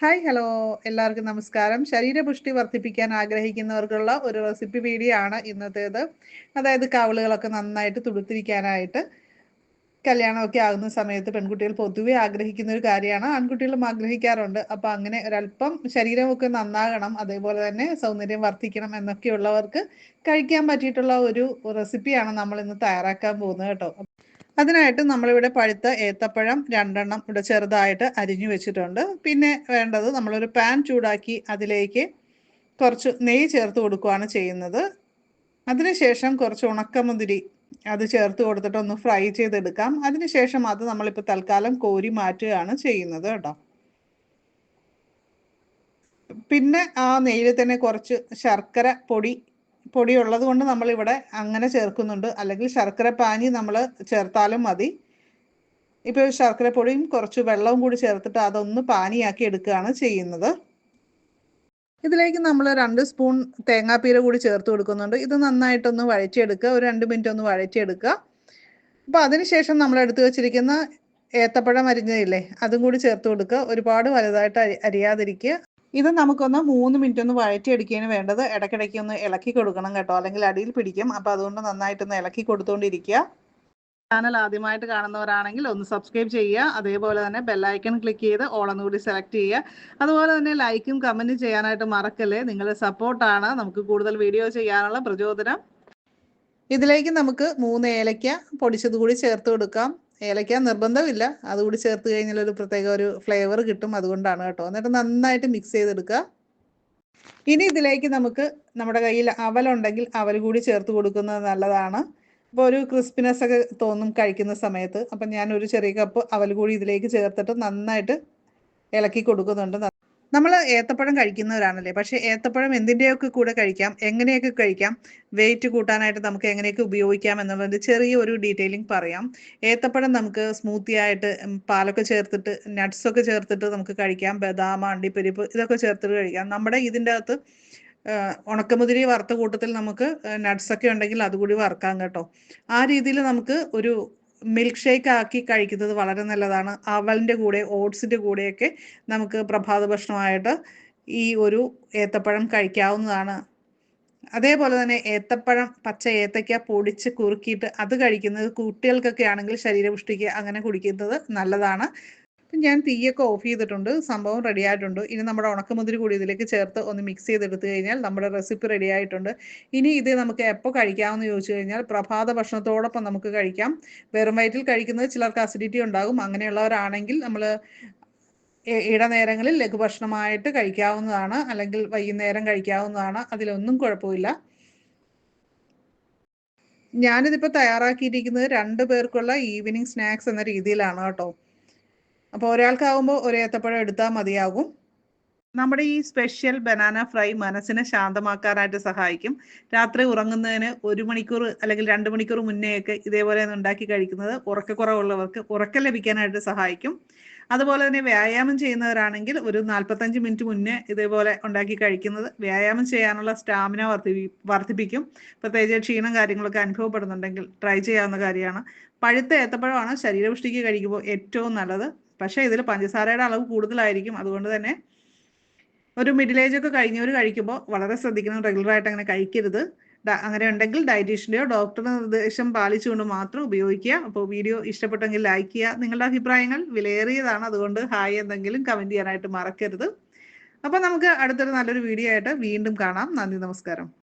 Hi hello. എല്ലാവർക്കും നമസ്കാരം. ശരീരപുഷ്ടി വർദ്ധിപ്പിക്കാൻ ആഗ്രഹിക്കുന്നവർക്കുള്ള ഒരു റെസിപ്പി വീഡിയോ ആണ് ഇന്നത്തേത്. അതായത് കവളുകളൊക്കെ നന്നായിട്ട് തുടുത്തിരിക്കാനായിട്ട് കല്യാണമൊക്കെ ആകുന്ന സമയത്ത് പെൺകുട്ടികൾ പൊതുവെ ആഗ്രഹിക്കുന്ന ഒരു കാര്യമാണ്. ആൺകുട്ടികളും ആഗ്രഹിക്കാറുണ്ട്. അപ്പോൾ അങ്ങനെ ഒരല്പം ശരീരമൊക്കെ നന്നാകണം അതേപോലെ തന്നെ സൗന്ദര്യം വർദ്ധിക്കണം എന്നൊക്കെയുള്ളവർക്ക് കഴിക്കാൻ പറ്റിയിട്ടുള്ള ഒരു റെസിപ്പിയാണ് നമ്മൾ ഇന്ന് തയ്യാറാക്കാൻ പോകുന്നത് കേട്ടോ. അതിനായിട്ട് നമ്മളിവിടെ പഴുത്ത ഏത്തപ്പഴം രണ്ടെണ്ണം ഇവിടെ ചെറുതായിട്ട് അരിഞ്ഞു വെച്ചിട്ടുണ്ട്. പിന്നെ വേണ്ടത് നമ്മളൊരു പാൻ ചൂടാക്കി അതിലേക്ക് കുറച്ച് നെയ്യ് ചേർത്ത് കൊടുക്കുകയാണ് ചെയ്യുന്നത്. അതിനുശേഷം കുറച്ച് ഉണക്കമുന്തിരി അത് ചേർത്ത് കൊടുത്തിട്ട് ഒന്ന് ഫ്രൈ ചെയ്തെടുക്കാം. അതിനുശേഷം അത് നമ്മളിപ്പോൾ തൽക്കാലം കോരി മാറ്റുകയാണ് ചെയ്യുന്നത് കേട്ടോ. പിന്നെ ആ നെയ്യിൽ തന്നെ കുറച്ച് ശർക്കര പൊടി പൊടി ഉള്ളത് കൊണ്ട് നമ്മളിവിടെ അങ്ങനെ ചേർക്കുന്നുണ്ട്. അല്ലെങ്കിൽ ശർക്കര പാനി നമ്മൾ ചേർത്താലും മതി. ഇപ്പോൾ ശർക്കര പൊടിയും കുറച്ച് വെള്ളവും കൂടി ചേർത്തിട്ട് അതൊന്ന് പാനിയാക്കി എടുക്കുകയാണ് ചെയ്യുന്നത്. ഇതിലേക്ക് നമ്മൾ രണ്ട് സ്പൂൺ തേങ്ങാപ്പീര കൂടി ചേർത്ത് കൊടുക്കുന്നുണ്ട്. ഇത് നന്നായിട്ടൊന്ന് വഴറ്റിയെടുക്കുക. ഒരു രണ്ട് മിനിറ്റ് ഒന്ന് വഴറ്റിയെടുക്കുക. അപ്പോൾ അതിനുശേഷം നമ്മൾ എടുത്തു വെച്ചിരിക്കുന്ന ഏത്തപ്പഴം അരിഞ്ഞതില്ലേ അതും കൂടി ചേർത്ത് കൊടുക്കുക. ഒരുപാട് വലുതായിട്ട് അരി അരിയാതിരിക്കുക. ഇത് നമുക്കൊന്ന് മൂന്ന് മിനിറ്റ് ഒന്ന് വഴറ്റിയെടുക്കുകയാണ് വേണ്ടത്. ഇടയ്ക്കിടയ്ക്ക് ഒന്ന് ഇളക്കി കൊടുക്കണം കേട്ടോ. അല്ലെങ്കിൽ അടിയിൽ പിടിക്കും. അപ്പോൾ അതുകൊണ്ട് നന്നായിട്ടൊന്ന് ഇളക്കി കൊടുത്തുകൊണ്ടിരിക്കുക ചാനൽ ആദ്യമായിട്ട് കാണുന്നവരാണെങ്കിൽ ഒന്ന് സബ്സ്ക്രൈബ് ചെയ്യുക. അതേപോലെ തന്നെ ബെല്ലൈക്കൺ ക്ലിക്ക് ചെയ്ത് ഓളെന്ന് കൂടി സെലക്ട് ചെയ്യുക. അതുപോലെ തന്നെ ലൈക്കും കമന്റും ചെയ്യാനായിട്ട് മറക്കല്ലേ. നിങ്ങളുടെ സപ്പോർട്ടാണ് നമുക്ക് കൂടുതൽ വീഡിയോ ചെയ്യാനുള്ള പ്രചോദനം. ഇതിലേക്ക് നമുക്ക് മൂന്ന് ഏലയ്ക്ക പൊടിച്ചത് കൂടി ചേർത്ത് കൊടുക്കാം. ഏലയ്ക്ക നിർബന്ധമില്ല. അതുകൂടി ചേർത്ത് കഴിഞ്ഞാൽ ഒരു പ്രത്യേക ഒരു ഫ്ലേവർ കിട്ടും അതുകൊണ്ടാണ് കേട്ടോ. എന്നിട്ട് നന്നായിട്ട് മിക്സ് ചെയ്തെടുക്കുക. ഇനി ഇതിലേക്ക് നമുക്ക് നമ്മുടെ കയ്യിൽ അവലുണ്ടെങ്കിൽ അവൽ കൂടി ചേർത്ത് കൊടുക്കുന്നത് നല്ലതാണ്. അപ്പോൾ ഒരു ക്രിസ്പിനെസ് ഒക്കെ തോന്നും കഴിക്കുന്ന സമയത്ത്. അപ്പം ഞാൻ ഒരു ചെറിയ കപ്പ് അവൽ കൂടി ഇതിലേക്ക് ചേർത്തിട്ട് നന്നായിട്ട് ഇളക്കി കൊടുക്കുന്നുണ്ട്. നമ്മൾ ഏത്തപ്പഴം കഴിക്കുന്നവരാണല്ലേ? പക്ഷേ ഏത്തപ്പഴം എന്തിന്റെയൊക്കെ കൂടെ കഴിക്കാം? എങ്ങനെയൊക്കെ കഴിക്കാം? വെയിറ്റ് കൂട്ടാനായിട്ട് നമുക്ക് എങ്ങനെയൊക്കെ ഉപയോഗിക്കാം എന്നുള്ളതിന്റെ ചെറിയൊരു ഡീറ്റെയിലിംഗ് പറയാം. ഏത്തപ്പഴം നമുക്ക് സ്മൂത്തി ആയിട്ട് പാലൊക്കെ ചേർത്തിട്ട് നട്ട്സൊക്കെ ചേർത്തിട്ട് നമുക്ക് കഴിക്കാം. ബദാം അണ്ടിപ്പരിപ്പ് ഇതൊക്കെ ചേർത്തിട്ട് കഴിക്കാം. നമ്മുടെ ഇതിന്റെ അകത്ത് ഉണക്കമുതിരി വറുത്ത കൂട്ടത്തിൽ നമുക്ക് നട്ട്സൊക്കെ ഉണ്ടെങ്കിൽ അതുകൂടി വറുക്കാം കേട്ടോ. ആ രീതിയിൽ നമുക്ക് ഒരു മിൽക്ക് ഷേക്ക് ആക്കി കഴിക്കുന്നത് വളരെ നല്ലതാണ്. അവലിന്റെ കൂടെ ഓട്സിന്റെ കൂടെയൊക്കെ നമുക്ക് പ്രഭാത ഭക്ഷണമായിട്ട് ഈ ഒരു ഏത്തപ്പഴം കഴിക്കാവുന്നതാണ്. അതേപോലെ തന്നെ ഏത്തപ്പഴം പച്ച ഏത്തയ്ക്ക പൊടിച്ച് കുറുക്കിയിട്ട് അത് കഴിക്കുന്നത് കുട്ടികൾക്കൊക്കെ ആണെങ്കിൽ ശരീരപുഷ്ടിക്ക് അങ്ങനെ കുടിക്കുന്നത് നല്ലതാണ്. ഞാൻ തീയൊക്കെ ഓഫ് ചെയ്തിട്ടുണ്ട് സംഭവം റെഡി ആയിട്ടുണ്ട്. ഇനി നമ്മുടെ ഉണക്കമുതിരി കൂടി ഇതിലേക്ക് ചേർത്ത് ഒന്ന് മിക്സ് ചെയ്തെടുത്തു കഴിഞ്ഞാൽ നമ്മുടെ റെസിപ്പി റെഡി ആയിട്ടുണ്ട്. ഇനി ഇത് നമുക്ക് എപ്പോൾ കഴിക്കാമെന്ന് ചോദിച്ചു കഴിഞ്ഞാൽ പ്രഭാത ഭക്ഷണത്തോടൊപ്പം നമുക്ക് കഴിക്കാം. വെറും വയറ്റിൽ കഴിക്കുന്നത് ചിലർക്ക് അസിഡിറ്റി ഉണ്ടാകും. അങ്ങനെയുള്ളവരാണെങ്കിൽ നമ്മൾ ഇടനേരങ്ങളിൽ ലഘുഭക്ഷണമായിട്ട് കഴിക്കാവുന്നതാണ്. അല്ലെങ്കിൽ വൈകുന്നേരം കഴിക്കാവുന്നതാണ്. അതിലൊന്നും കുഴപ്പമില്ല. ഞാനിതിപ്പോൾ തയ്യാറാക്കിയിരിക്കുന്നത് രണ്ട് പേർക്കുള്ള ഈവനിങ് സ്നാക്സ് എന്ന രീതിയിലാണ് കേട്ടോ. അപ്പോൾ ഒരാൾക്കാവുമ്പോൾ ഒരു ഏത്തപ്പഴം എടുത്താൽ മതിയാകും. നമ്മുടെ ഈ സ്പെഷ്യൽ ബനാന ഫ്രൈ മനസ്സിനെ ശാന്തമാക്കാനായിട്ട് സഹായിക്കും. രാത്രി ഉറങ്ങുന്നതിന് ഒരു മണിക്കൂർ അല്ലെങ്കിൽ രണ്ട് മണിക്കൂർ മുന്നേയൊക്കെ ഇതേപോലെ ഉണ്ടാക്കി കഴിക്കുന്നത് ഉറക്കക്കുറവുള്ളവർക്ക് ഉറക്കം ലഭിക്കാനായിട്ട് സഹായിക്കും. അതുപോലെ തന്നെ വ്യായാമം ചെയ്യുന്നവരാണെങ്കിൽ ഒരു നാൽപ്പത്തഞ്ച് മിനിറ്റ് മുന്നേ ഇതേപോലെ ഉണ്ടാക്കി കഴിക്കുന്നത് വ്യായാമം ചെയ്യാനുള്ള സ്റ്റാമിന വർദ്ധി വർദ്ധിപ്പിക്കും പ്രത്യേകിച്ച് ക്ഷീണം കാര്യങ്ങളൊക്കെ അനുഭവപ്പെടുന്നുണ്ടെങ്കിൽ ട്രൈ ചെയ്യാവുന്ന കാര്യമാണ്. പഴുത്ത ഏത്തപ്പഴമാണ് ശരീരപുഷ്ടിക്ക് കഴിക്കുമ്പോൾ ഏറ്റവും നല്ലത്. പക്ഷേ ഇതിൽ പഞ്ചസാരയുടെ അളവ് കൂടുതലായിരിക്കും. അതുകൊണ്ട് തന്നെ ഒരു മിഡിൽ ഏജ് ഒക്കെ കഴിഞ്ഞവർ കഴിക്കുമ്പോൾ വളരെ ശ്രദ്ധിക്കണം. റെഗുലർ ആയിട്ട് അങ്ങനെ കഴിക്കരുത്. അങ്ങനെ ഉണ്ടെങ്കിൽ ഡയറ്റീഷ്യന്റെയോ ഡോക്ടറുടെ നിർദ്ദേശം പാലിച്ചുകൊണ്ട് മാത്രം ഉപയോഗിക്കുക. അപ്പോൾ വീഡിയോ ഇഷ്ടപ്പെട്ടെങ്കിൽ ലൈക്ക് ചെയ്യുക. നിങ്ങളുടെ അഭിപ്രായങ്ങൾ വിലയേറിയതാണ്. അതുകൊണ്ട് ഹായ് എന്തെങ്കിലും കമന്റ് ചെയ്യാനായിട്ട് മറക്കരുത്. അപ്പോൾ നമുക്ക് അടുത്തൊരു നല്ലൊരു വീഡിയോ ആയിട്ട് വീണ്ടും കാണാം. നന്ദി നമസ്കാരം.